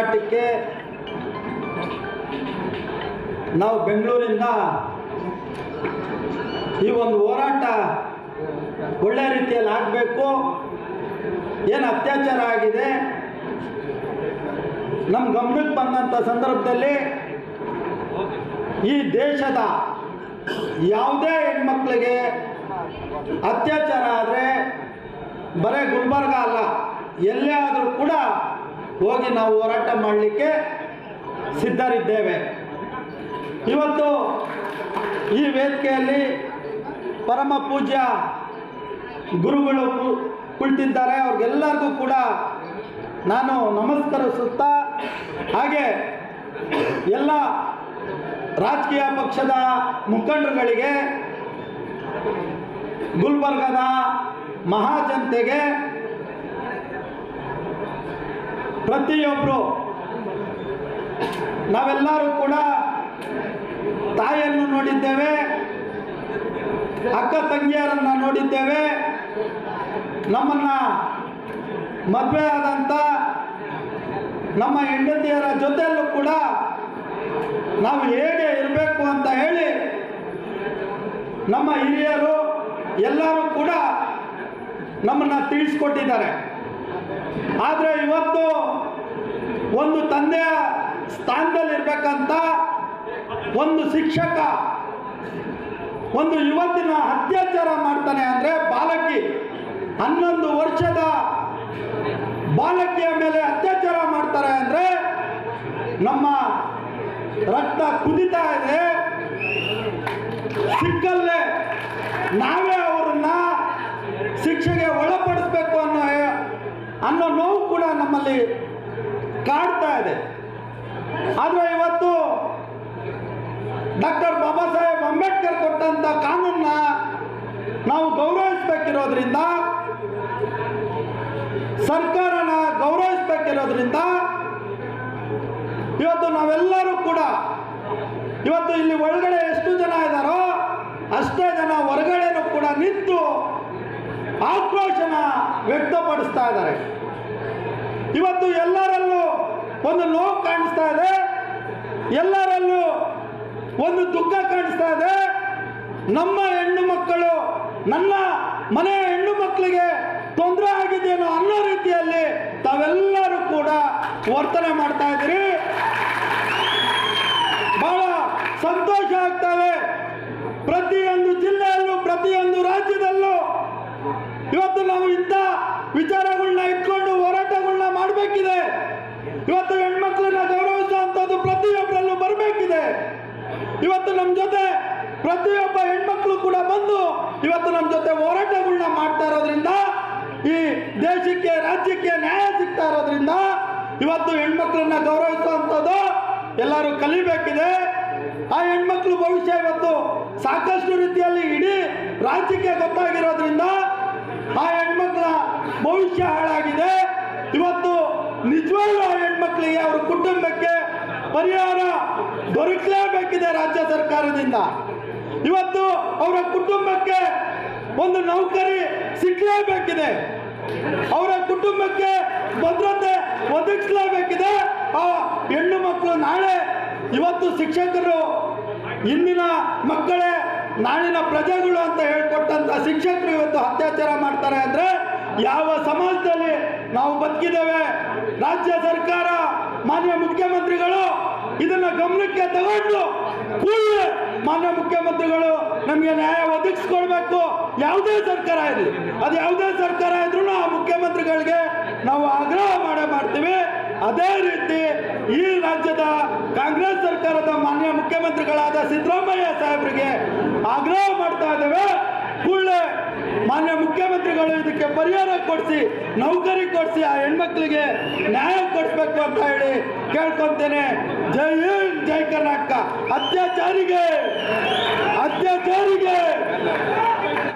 ಹೋರಾಟಕ್ಕೆ ನಾವು ಬೆಂಗಳೂರಿಂದ ಈ ಒಂದು ಹೋರಾಟ ಒಳ್ಳೆ ರೀತಿಯಲ್ಲಿ ಆಗಬೇಕು. ಏನು ಅತ್ಯಾಚಾರ ಆಗಿದೆ? ನಮ್ಮ ಗಮನಕ್ಕೆ ಬಂದಂಥ ಸಂದರ್ಭದಲ್ಲಿ ಈ ದೇಶದ ಯಾವುದೇ ಹೆಣ್ಮಕ್ಳಿಗೆ ಅತ್ಯಾಚಾರ ಆದರೆ ಬರೀ ಗುಲ್ಬರ್ಗ ಅಲ್ಲ, ಎಲ್ಲೇ ಆದರೂ ಕೂಡ ಹೋಗಿ ನಾವು ಹೋರಾಟ ಮಾಡಲಿಕ್ಕೆ ಸಿದ್ಧರಿದ್ದೇವೆ. ಇವತ್ತು ಈ ವೇದಿಕೆಯಲ್ಲಿ ಪರಮ ಪೂಜ್ಯ ಗುರುಗಳು ಕುಳಿತಿದ್ದಾರೆ. ಅವ್ರಿಗೆಲ್ಲರಿಗೂ ಕೂಡ ನಾನು ನಮಸ್ಕರಿಸುತ್ತಾ, ಹಾಗೆ ಎಲ್ಲ ರಾಜಕೀಯ ಪಕ್ಷದ ಮುಖಂಡರುಗಳಿಗೆ, ಗುಲ್ಬರ್ಗದ ಮಹಾಜನತೆಗೆ ಪ್ರತಿಯೊಬ್ಬರು ನಾವೆಲ್ಲರೂ ಕೂಡ ತಾಯಿಯನ್ನು ನೋಡಿದ್ದೇವೆ, ಅಕ್ಕ ತಂಗಿಯರನ್ನು ನೋಡಿದ್ದೇವೆ. ನಮ್ಮನ್ನು ಮದುವೆ ಆದಂಥ ನಮ್ಮ ಹೆಂಡತಿಯರ ಜೊತೆಯಲ್ಲೂ ಕೂಡ ನಾವು ಹೇಗೆ ಇರಬೇಕು ಅಂತ ಹೇಳಿ ನಮ್ಮ ಹಿರಿಯರು ಎಲ್ಲರೂ ಕೂಡ ನಮ್ಮನ್ನು ತಿಳಿಸ್ಕೊಟ್ಟಿದ್ದಾರೆ. ಆದರೆ ಇವತ್ತು ಒಂದು ತಂದೆಯ ಸ್ಥಾನದಲ್ಲಿರ್ಬೇಕಂತ ಒಂದು ಶಿಕ್ಷಕ, ಒಂದು ಯುವತಿನ ಅತ್ಯಾಚಾರ ಮಾಡ್ತಾನೆ ಅಂದರೆ ಬಾಲಕಿ. ಹನ್ನೊಂದು ವರ್ಷದ ಬಾಲಕಿಯ ಮೇಲೆ ಅತ್ಯಾಚಾರ ಮಾಡ್ತಾರೆ ಅಂದರೆ ನಮ್ಮ ರಕ್ತ ಕುದಿತಾ ಇದೆ. ಸಿಕ್ಕಲ್ಲೇ ನಾವೇ ಅವರನ್ನ ಶಿಕ್ಷೆಗೆ ಒಳಪಡಿಸ್ಬೇಕು ಅನ್ನೋ ಅನ್ನೋ ನೋವು ಕೂಡ ನಮ್ಮಲ್ಲಿ ಕಾಡ್ತಾ ಇದೆ. ಆದರೆ ಇವತ್ತು ಡಾಕ್ಟರ್ ಬಾಬಾ ಸಾಹೇಬ್ ಅಂಬೇಡ್ಕರ್ ಕೊಟ್ಟಂಥ ಕಾನೂನನ್ನ ನಾವು ಗೌರವಿಸ್ಬೇಕಿರೋದ್ರಿಂದ, ಸರ್ಕಾರನ ಗೌರವಿಸ್ಬೇಕಿರೋದ್ರಿಂದ ಇವತ್ತು ನಾವೆಲ್ಲರೂ ಕೂಡ ಇವತ್ತು ಇಲ್ಲಿ ಒಳಗಡೆ ಎಷ್ಟು ಜನ ಇದ್ದಾರೋ ಅಷ್ಟೇ ಜನ ಹೊರಗಡೆನೂ ಕೂಡ ನಿಂತು ಆಕ್ರೋಶನ ವ್ಯಕ್ತಪಡಿಸ್ತಾ ಇದ್ದಾರೆ. ಇವತ್ತು ಎಲ್ಲರಲ್ಲೂ ಒಂದು ನೋವು ಕಾಣಿಸ್ತಾ ಇದೆ. ಎಲ್ಲರಲ್ಲೂ ಒಂದು ದುಃಖ ಕಾಣಿಸ್ತಾ ಇದೆ. ನಮ್ಮ ಹೆಣ್ಣು ಮಕ್ಕಳು, ನನ್ನ ಮನೆಯ ಹೆಣ್ಣು ಮಕ್ಕಳಿಗೆ ತೊಂದರೆ ಆಗಿದೆಯೋ ಅನ್ನೋ ರೀತಿಯಲ್ಲಿ ತಾವೆಲ್ಲರೂ ಕೂಡ ವರ್ತನೆ ಮಾಡ್ತಾ ಇದ್ದೀರಿ. ಬಹಳ ಸಂತೋಷ ಆಗ್ತವೆ. ಪ್ರತಿಯೊಂದು ಜಿಲ್ಲೆಯಲ್ಲೂ, ಪ್ರತಿಯೊಂದು ರಾಜ್ಯದಲ್ಲೂ ಇವತ್ತು ನಾವು ಇಂಥ ವಿಚಾರಗಳನ್ನ ಇಟ್ಕೊಂಡು ಹೋರಾಟಗಳನ್ನ ಮಾಡಬೇಕಿದೆ ಇವತ್ತು ಹೆಣ್ಮಕ್ಳನ್ನ ಗೌರವಿಸುವಂಥದ್ದು ಪ್ರತಿಯೊಬ್ಬರಲ್ಲೂ ಬರಬೇಕಿದೆ ಇವತ್ತು ನಮ್ಮ ಜೊತೆ ಪ್ರತಿಯೊಬ್ಬ ಹೆಣ್ಮಕ್ಳು ಕೂಡ ಬಂದು ಇವತ್ತು ನಮ್ಮ ಜೊತೆ ಹೋರಾಟಗಳನ್ನ ಮಾಡ್ತಾ ಇರೋದ್ರಿಂದ, ಈ ದೇಶಕ್ಕೆ, ರಾಜ್ಯಕ್ಕೆ ನ್ಯಾಯ ಸಿಗ್ತಾ ಇರೋದ್ರಿಂದ ಇವತ್ತು ಹೆಣ್ಮಕ್ಳನ್ನ ಗೌರವಿಸುವಂಥದ್ದು ಎಲ್ಲರೂ ಕಲಿಬೇಕಿದೆ. ಆ ಹೆಣ್ಮಕ್ಳು ಭವಿಷ್ಯ ಇವತ್ತು ಸಾಕಷ್ಟು ರೀತಿಯಲ್ಲಿ ಇಡೀ ರಾಜ್ಯಕ್ಕೆ ಗೊತ್ತಾಗಿರೋದ್ರಿಂದ ಆ ಹೆಣ್ಮಕ್ಳ ಭವಿಷ್ಯ ಹಾಳಾಗಿದೆ. ಇವತ್ತು ನಿಜವಾಗ್ಲೂ ಆ ಹೆಣ್ಮಕ್ಳಿಗೆ ಅವ್ರ ಕುಟುಂಬಕ್ಕೆ ಪರಿಹಾರ ದೊರಕಲೇಬೇಕಿದೆ ರಾಜ್ಯ ಸರ್ಕಾರದಿಂದ. ಇವತ್ತು ಅವರ ಕುಟುಂಬಕ್ಕೆ ಒಂದು ನೌಕರಿ ಸಿಕ್ಕಲೇಬೇಕಿದೆ ಅವರ ಕುಟುಂಬಕ್ಕೆ ಭದ್ರತೆ ಒದಗಿಸ್ಲೇಬೇಕಿದೆ. ಆ ಹೆಣ್ಣು ಮಕ್ಕಳು ನಾಳೆ ಇವತ್ತು ಶಿಕ್ಷಕರು ಇಂದಿನ ಮಕ್ಕಳೇ ನಾಳಿನ ಪ್ರಜೆಗಳು ಅಂತ ಹೇಳ್ಕೊಟ್ಟಂತ ಶಿಕ್ಷಕರು ಇವತ್ತು ಅತ್ಯಾಚಾರ ಮಾಡ್ತಾರೆ ಅಂದ್ರೆ ಯಾವ ಸಮಾಜದಲ್ಲಿ ನಾವು ಬದುಕಿದ್ದೇವೆ? ರಾಜ್ಯ ಸರ್ಕಾರ, ಮಾನ್ಯ ಮುಖ್ಯಮಂತ್ರಿಗಳು ಇದನ್ನ ಗಮನಕ್ಕೆ ತಗೊಂಡು ಮಾನ್ಯ ಮುಖ್ಯಮಂತ್ರಿಗಳು, ನಮಗೆ ನ್ಯಾಯ ಒದಗಿಸ್ಕೊಳ್ಬೇಕು ಯಾವುದೇ ಸರ್ಕಾರ ಇರಲಿ, ಅದು ಯಾವುದೇ ಸರ್ಕಾರ ಇದ್ರೂ ಆ ಮುಖ್ಯಮಂತ್ರಿಗಳಿಗೆ ನಾವು ಆಗ್ರಹ ಮಾಡೇ ಮಾಡ್ತೀವಿ. ಅದೇ ರೀತಿ ಈ ರಾಜ್ಯದ ಕಾಂಗ್ರೆಸ್ ಸರ್ಕಾರದ ಮಾನ್ಯ ಮುಖ್ಯಮಂತ್ರಿಗಳಾದ ಸಿದ್ದರಾಮಯ್ಯ ಸಾಹೇಬರಿಗೆ ಆಗ್ರಹ ಮಾಡ್ತಾ ಇದ್ದೇವೆ. ಕೂಡಲೇ ಮಾನ್ಯ ಮುಖ್ಯಮಂತ್ರಿಗಳು ಇದಕ್ಕೆ ಪರಿಹಾರ ಕೊಡಿಸಿ, ನೌಕರಿ ಕೊಡಿಸಿ, ಆ ಹೆಣ್ಮಕ್ಳಿಗೆ ನ್ಯಾಯ ಕೊಡಿಸ್ಬೇಕು ಅಂತ ಹೇಳಿ ಕೇಳ್ಕೊಂತೇನೆ. ಜೈ ಹಿಂದ್, ಜೈ ಕರ್ನಾಟಕ. ಅತ್ಯಾಚಾರಿಗೆ ಅತ್ಯಾಚಾರಿಗೆ.